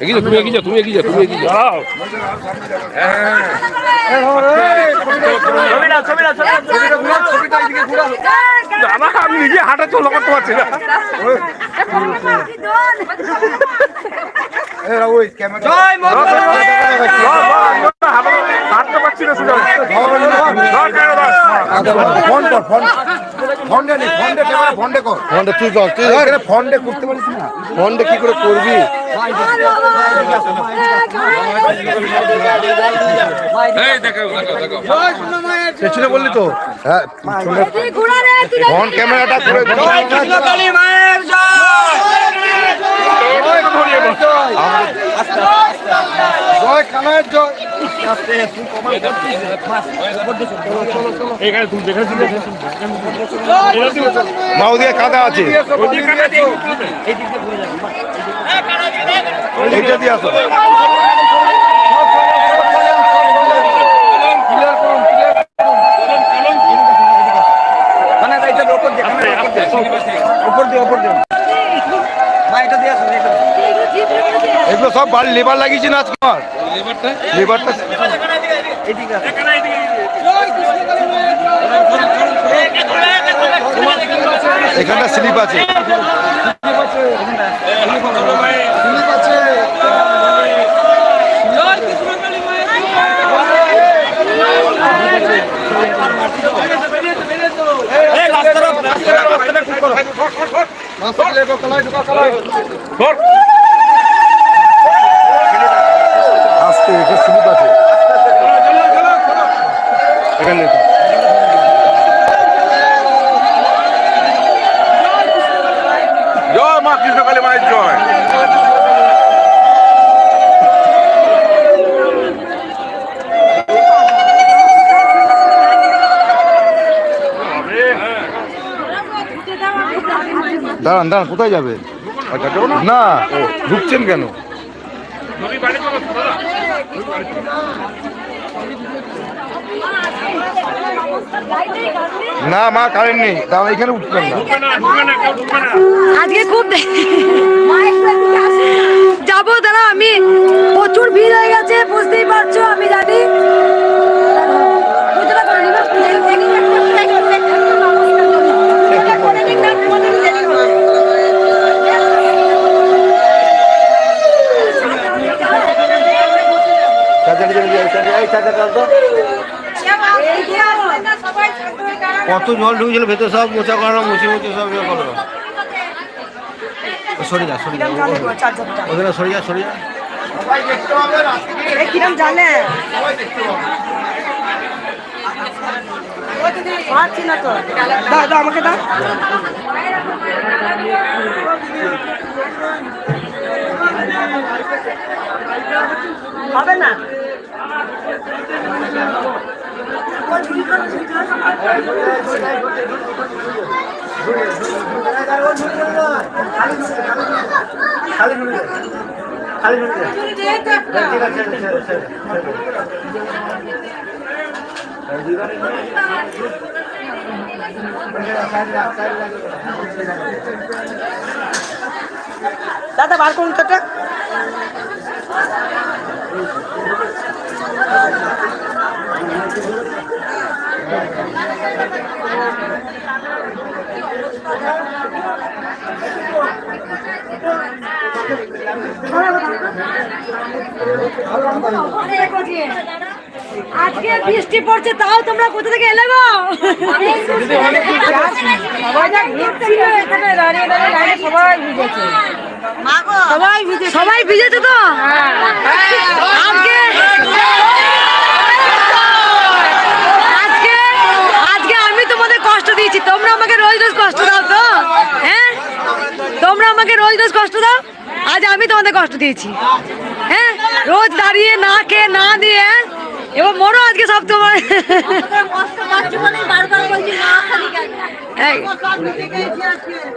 এগিয়ে তুমি এগিয়ে যাও তুমি এগিয়ে যাও তুমি এগিয়ে যাও। দাদা আমি নিজে হাঁটা চলা করতে পারছি না। হাঁটতে পারছি না ফোন কর ফোন। নেই ফন্ডে কর। ফন্ডে তুই কর তুই এখানে ফন্ডে করতে পারিস না। ফন্ডে কি করে করবি? পেছনে বললি তো? হ্যাঁ। ফোন ক্যামেরাটা করে কাদা আছে। এইটা দিয়ে আসো। এগুলো সব বাড়ি লেবার লাগিয়েছি না তোমার লেবারটা এখানটা স্লিপ আছে। স্লিপ আছে আস্তে এখানে স্লিপ আছে এখানে জয় মা কৃষ্ণকালী মায়ের জয়। দাঁড়ান দাঁড়ান কোথায় যাবে? না? ঢুকছেন কেন? না মা কারেন্ট নেই। দাঁড়া এখানে উঠবেন না। আজকে খুব যাব দাঁড়া আমি প্রচুর ভিড় হয়ে গেছে বুঝতেই পারছ আমি জানি। কত জল ঢুকেছিল ভেতর সব মোচা করানো মুছে মুছে সব ইয়ে করো সরে যা সরে যা ওদের সরে যা সরে যা কিরম জানে? পাচ্ছি না তো। দাও দাও আমাকে দাও। দাদা বার করুন তোটা আজকে বৃষ্টি পড়ছে তাও তোমরা কোথা থেকে এলে গো? সবাই ভিজেছে। তো? আজকে আজকে আজকে আমি তোমাদের কষ্ট দিয়েছি তোমরা আমাকে রোজ রোজ কষ্ট দাও তো হ্যাঁ তোমরা আমাকে রোজ রোজ কষ্ট দাও? আজ আমি তোমাদের কষ্ট দিয়েছি। হ্যাঁ? রোজ দাঁড়িয়ে না খেয়ে না দিয়ে হ্যাঁ? এবার মরো আজকে সব তোমার।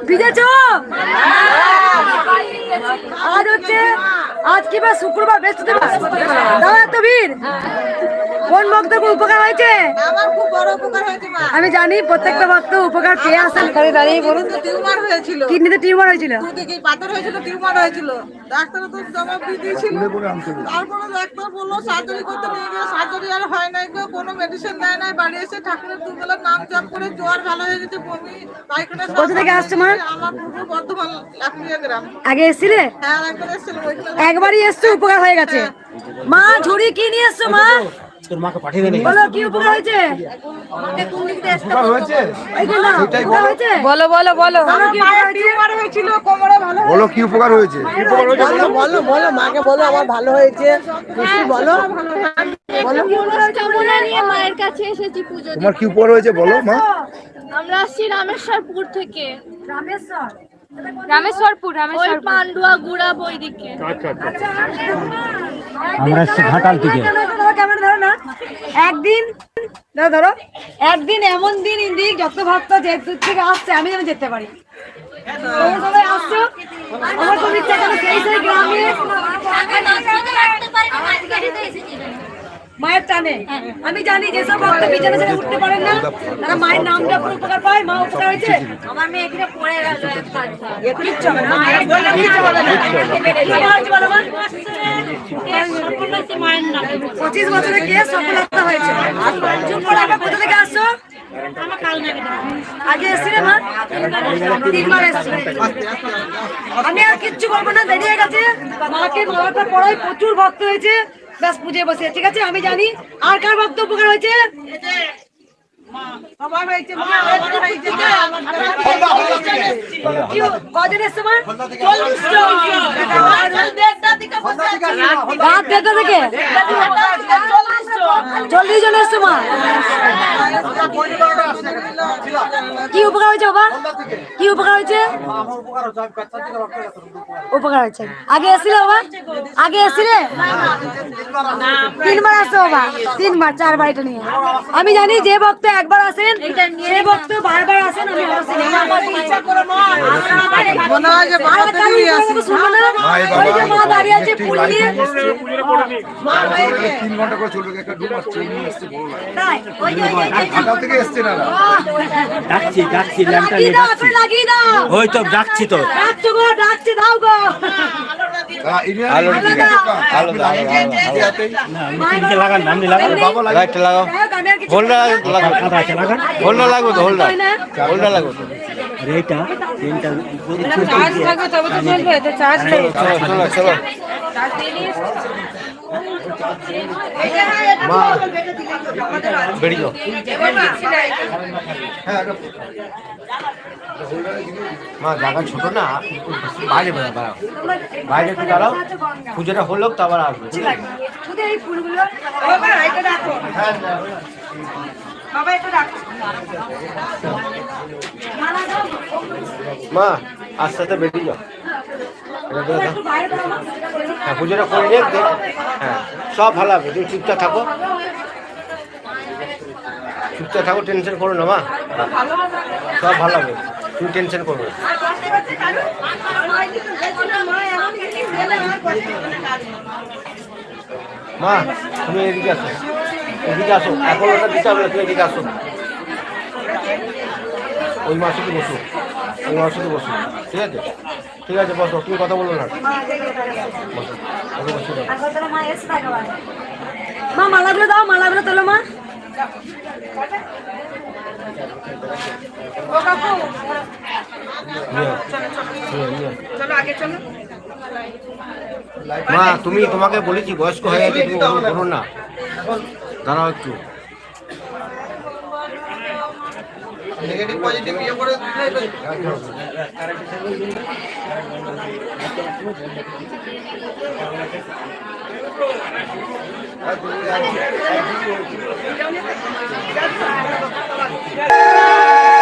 ভিজেছো? আজ হচ্ছে, আজ কি বার শুক্রবার, বৃহস্পতিবার? দাদা এত ভিড়। কোন ভক্তের খুব উপকার হয়েছে? আমার খুব বড় উপকার হয়েছে মা। আমি জানি প্রত্যেকটা ভক্ত উপকার পেয়ে আসেন। করে দাঁড়িয়ে বলুন টিউমার হয়েছিল। কিডনিতে টিউমার হয়েছিল? দুদিকে পাথর হয়েছিল টিউমার হয়েছিল। ডাক্তার তো জবাব দিয়েছিল। তারপরে ডাক্তার বলল সার্জারি করতে নিয়ে গিয়ে সার্জারি আর হয় নাই গো কোনো মেডিসিন দেয় নাই বাড়ি এসে ঠাকুরের দুবেলা নাম জপ করে জ্বর ভালো হয়ে গেছে বমি পায়খানা কোথা থেকে আসছো মা? আমার পূর্ব বর্ধমান লাফিয়া গ্রাম। আগে এসছিলে? হ্যাঁ একবার এসেছিল একবারই এসছো উপকার হয়ে গেছে। মা ঝুড়ি কি নিয়ে এসছো মা? তোর মাকে পাঠিয়ে দেবে বলো কি উপকার হয়েছে? বলো। হয়েছে? বলো বলো বলো। বলো কি উপকার হয়েছে? হয়েছিল কোমরে ভালো বলো কি উপকার হয়েছে? বলো বলো বলো মাকে বলো আমার ভালো হয়েছে। খুশি বলো। কামনা নিয়ে মায়ের কাছে এসেছি পুজো তোমার কি উপকার হয়েছে বলো মা? আমরা আসছি রামেশ্বরপুর থেকে। রামেশ্বর? রামেশ্বরপুর ওই পান্ডুয়া গুড়া বইদিকে আমরা ঘাটাল থেকে ধরো, ক্যামেরা ধরো না একদিন ধরো একদিন এমন দিন ইন্দিক যত ভক্ত যে দূর থেকে আসছে, আমি যেন যেতে পারি। আমার ইচ্ছা সেই সেই গ্রামে মায়ের টানে। আমি জানি যেসব ভক্ত বিছানা ছেড়ে উঠতে পারেন না। তারা মায়ের নাম করে উপকার পায় মা উপকার হয়েছে। আমার মেয়ে এখানে পড়ে গেল কি পঁচিশ বছরে গিয়ে সফলতা হয়েছে। কোথা থেকে আসছো? আগে এসছিলে মা? তিনবার এসছি আমি আর কিচ্ছু করব না দেরি গেছে। মাকে মালাটা পড়াই প্রচুর ভক্ত হয়েছে। ব্যাস বুঝে বসে। ঠিক আছে আমি জানি আর কার বক্তব্য হয়েছে? চল্লিশ জন এসছো কি উপকার হয়েছে বাবা? কি উপকার হয়েছে? উপকার হয়েছে। আগে এসেছিলে বাবা? আগে এসেছিলে? তিনবার আসছো বাবা। তিনবার, চারবার এটা নিয়ে। আমি জানি যে ভক্ত একবার আসেন। সে ভক্ত বারবার আসেন আমি অবশ্যই ইচ্ছা করে মনে হয় যে মা দাঁড়িয়ে আছে ফুল নিয়ে তিন ঘণ্টা করে চলবে একটা ডুব আসছে বড় লাগে। থেকে এসছে না ডাকছি ডাকছি ল্যাম্পটা লাগিয়ে দাও। ওই তো ডাকছি তো। ডাকছো গো, ডাকছে, দাও গো। লাগান লাগাও। হোল্ডার লাগাও। কাদা আছে লাগান। হোল্ডার লাগবে তো হোল্ডার। হোল্ডার লাগবে তো। আর এইটা তিনটা চলো চলো চলো। মা বেরিয়ে যাও। মা জায়গা ছোট না বাইরে বেড়া বেড়াও বাইরে একটু দাঁড়াও পুজোটা হলো তো আবার আসবে ঠিক আছে। মা আস্তে আস্তে বেরিয়ে যাও। হ্যাঁ পুজোটা করে নিয়ে হ্যাঁ সব ভালো হবে তুমি চুপচাপ থাকো। চুপচাপ থাকো টেনশন করো না মা। সব ভালো হবে তুমি টেনশন করবে মা, তুমি এদিকে আসো। এদিকে আসো। এখন ওটা দিতে হবে তুমি এদিকে আসো। ওই মার সাথে বসো। ওই মার সাথে বসো। ঠিক আছে? ঠিক আছে, বসো। তুমি কথা বলো না। বসো। বসে দাও। মা এসে থাকে আবার। মা। তোলো মা তুমি তোমাকে বলেছি বয়স্ক হয়ে গেছে তুমি করো না। দাঁড়াও একটু। নেগেটিভ পজিটিভ ইয়ে করে Thank.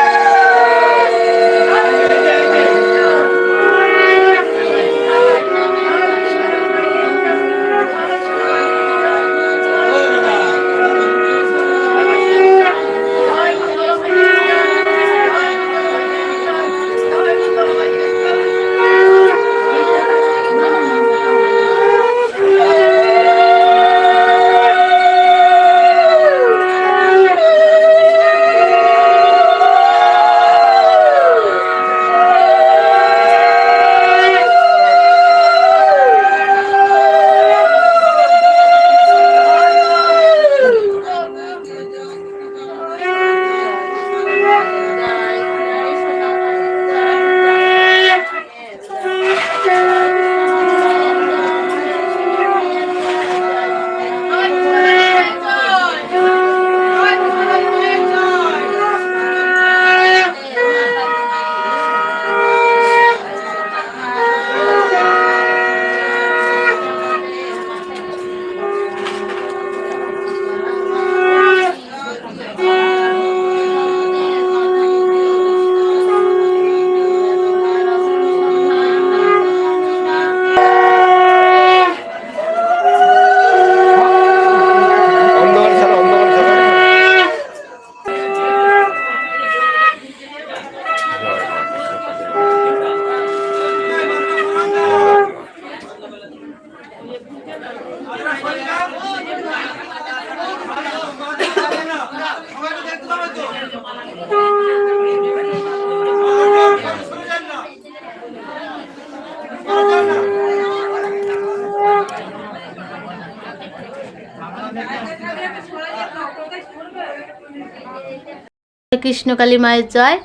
কৃষ্ণকালী মায়ের জয়।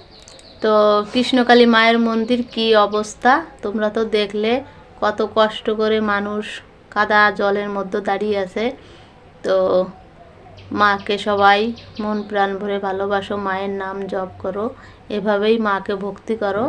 তো কৃষ্ণকালী মায়ের মন্দির কি অবস্থা? তোমরা তো দেখলে কত কষ্ট করে মানুষ কাদা জলের মধ্যে দাঁড়িয়ে আছে। তো মাকে সবাই মন প্রাণ ভরে ভালোবাসো, মায়ের নাম জপ করো, এভাবেই মাকে ভক্তি করো।